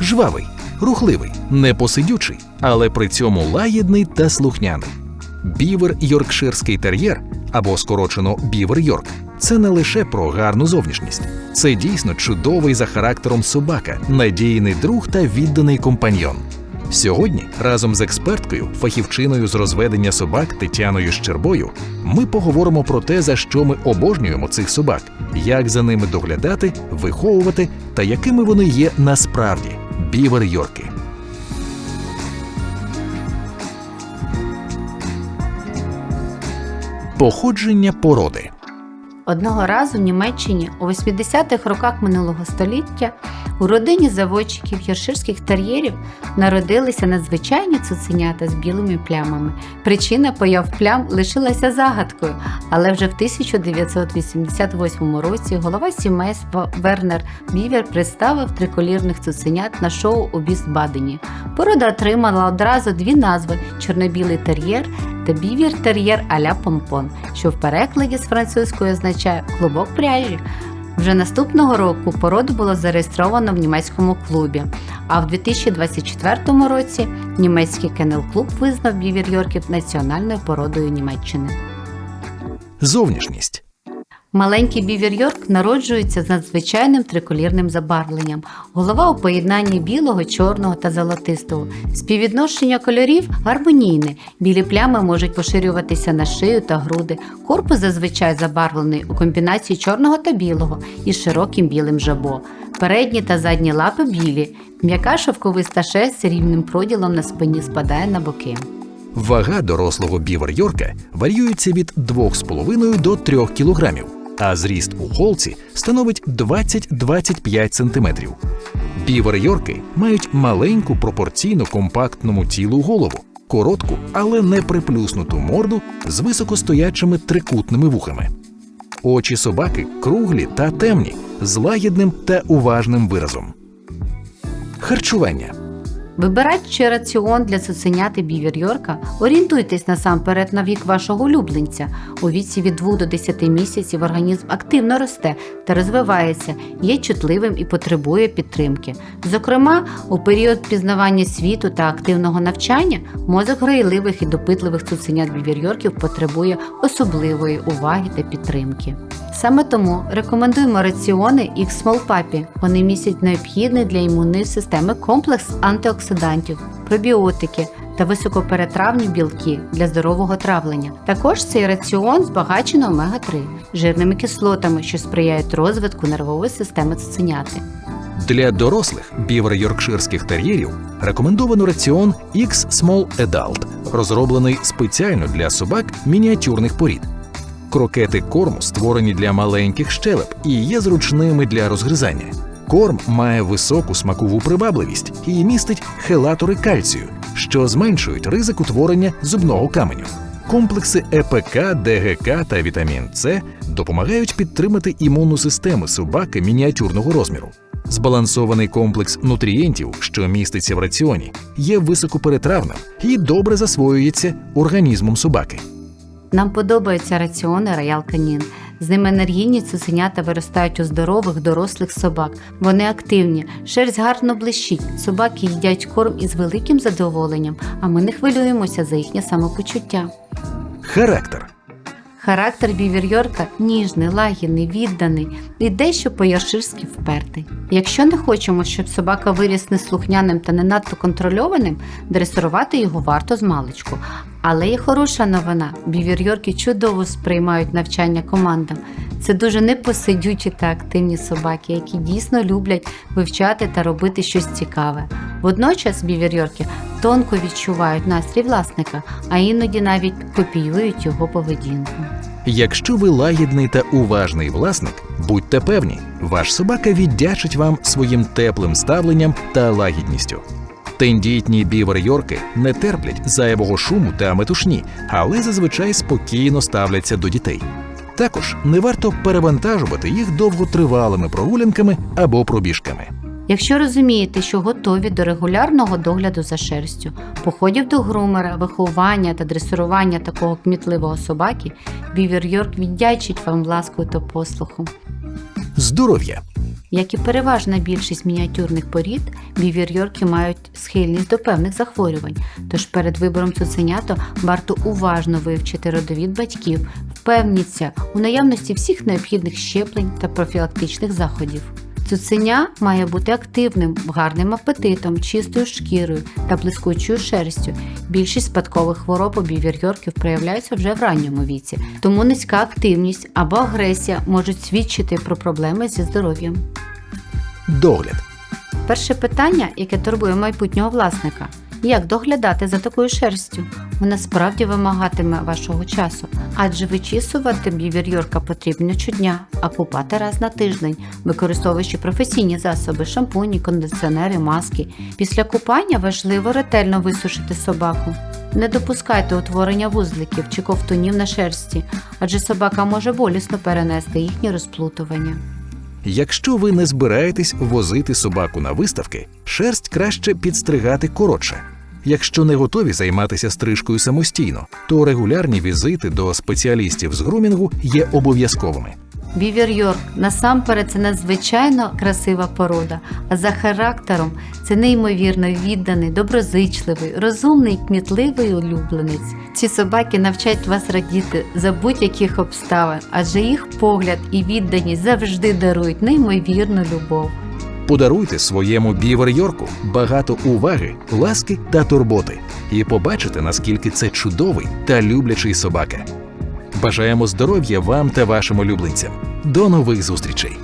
жвавий, рухливий, непосидючий, але при цьому лагідний та слухняний. Бівер Йоркширський тер'єр або скорочено Бівер Йорк це не лише про гарну зовнішність, це дійсно чудовий за характером собака, надійний друг та відданий компаньйон. Сьогодні разом з експерткою, фахівчиною з розведення собак Тетяною Щербою, ми поговоримо про те, за що ми обожнюємо цих собак, як за ними доглядати, виховувати та якими вони є насправді бівер Йорки. Походження породи. Одного разу в Німеччині у 80-х роках минулого століття у родині заводчиків йорширських тер'єрів народилися надзвичайні цуценята з білими плямами. Причина появ плям лишилася загадкою, але вже в 1988 році голова сімейства Вернер Бівер представив триколірних цуценят на шоу у Бістбадені. Порода отримала одразу дві назви: чорнобілий тер'єр та бівір тер'єр а-ля помпон, що в перекладі з французької означає клубок пряжі. Вже наступного року породу було зареєстровано в німецькому клубі. А в 2024 році німецький кенел клуб визнав бівір Йорків національною породою Німеччини. Зовнішність. Маленький бівір Йорк народжується з надзвичайним триколірним забарвленням. Голова у поєднанні білого, чорного та золотистого. Співвідношення кольорів гармонійне. Білі плями можуть поширюватися на шию та груди. Корпус зазвичай забарвлений у комбінації чорного та білого із широким білим жабо. Передні та задні лапи білі. М'яка шовковиста шерсть з рівним проділом на спині спадає на боки. Вага дорослого бівер Йорка варіюється від 2,5 до 3 кг, а зріст у холці становить 20-25 см. Бівер Йорки мають маленьку пропорційно компактному тілу голову, коротку, але не приплюснуту морду з високостоячими трикутними вухами. Очі собаки круглі та темні, з лагідним та уважним виразом. Харчування. Вибираючи раціон для цуценяти бівір Йорка, орієнтуйтесь насамперед на вік вашого улюбленця. У віці від 2 до 10 місяців організм активно росте та розвивається, є чутливим і потребує підтримки. Зокрема, у період пізнавання світу та активного навчання мозок грайливих і допитливих цуценят бівір Йорків потребує особливої уваги та підтримки. Саме тому рекомендуємо раціони X Small Puppy. Вони містять необхідний для імунної системи комплекс антиоксидантів, пробіотики та високоперетравні білки для здорового травлення. Також цей раціон збагачено омега-3 жирними кислотами, що сприяють розвитку нервової системи цуценяти. Для дорослих бівер йоркширських тер'єрів рекомендовано раціон X Small Adult, розроблений спеціально для собак мініатюрних порід. Крокети корму створені для маленьких щелеп і є зручними для розгризання. Корм має високу смакову привабливість і містить хелатори кальцію, що зменшують ризик утворення зубного каменю. Комплекси ЕПК, ДГК та вітамін С допомагають підтримати імунну систему собаки мініатюрного розміру. Збалансований комплекс нутрієнтів, що міститься в раціоні, є високоперетравним і добре засвоюється організмом собаки. Нам подобаються раціони Royal Canin. З ними енергійні цуценята виростають у здорових дорослих собак. Вони активні, шерсть гарно блищить. Собаки їдять корм із великим задоволенням, а ми не хвилюємося за їхнє самопочуття. Характер. Характер бівір-йорка ніжний, лагідний, відданий і дещо по-йорширськи впертий. Якщо не хочемо, щоб собака виріс неслухняним та не надто контрольованим, дресирувати його варто з маличку. Але є хороша новина: бівір-йорки чудово сприймають навчання командам. Це дуже непосидючі та активні собаки, які дійсно люблять вивчати та робити щось цікаве. Водночас бівір-йорки тонко відчувають настрій власника, а іноді навіть копіюють його поведінку. Якщо ви лагідний та уважний власник, будьте певні, ваш собака віддячить вам своїм теплим ставленням та лагідністю. Тендітні бівер Йорки не терплять зайвого шуму та метушні, але зазвичай спокійно ставляться до дітей. Також не варто перевантажувати їх довготривалими прогулянками або пробіжками. Якщо розумієте, що готові до регулярного догляду за шерстю, походів до грумера, виховання та дресирування такого кмітливого собаки, бівір Йорк віддячить вам ласкою та послухом. Здоров'я. Як і переважна більшість мініатюрних порід, бівір-йорки мають схильність до певних захворювань. Тож перед вибором цуценята варто уважно вивчити родовід батьків, впевніться у наявності всіх необхідних щеплень та профілактичних заходів. Цуценя має бути активним, гарним апетитом, чистою шкірою та блискучою шерстю. Більшість спадкових хвороб у бівір-йорків проявляються вже в ранньому віці, тому низька активність або агресія можуть свідчити про проблеми зі здоров'ям. Догляд. Перше питання, яке турбує майбутнього власника: як доглядати за такою шерстю? Вона справді вимагатиме вашого часу, адже вичісувати бівір-йорка потрібно щодня, а купати раз на тиждень, використовуючи професійні засоби, шампуні, кондиціонери, маски. Після купання важливо ретельно висушити собаку. Не допускайте утворення вузликів чи ковтунів на шерсті, адже собака може болісно перенести їхнє розплутування. Якщо ви не збираєтесь возити собаку на виставки, шерсть краще підстригати коротше. Якщо не готові займатися стрижкою самостійно, то регулярні візити до спеціалістів з грумінгу є обов'язковими. Бівер Йорк насамперед це надзвичайно красива порода, а за характером це неймовірно відданий, доброзичливий, розумний, кмітливий улюбленець. Ці собаки навчать вас радіти за будь-яких обставин, адже їх погляд і відданість завжди дарують неймовірну любов. Подаруйте своєму бівер-йорку багато уваги, ласки та турботи, і побачите, наскільки це чудовий та люблячий собака. Бажаємо здоров'я вам та вашим улюбленцям. До нових зустрічей!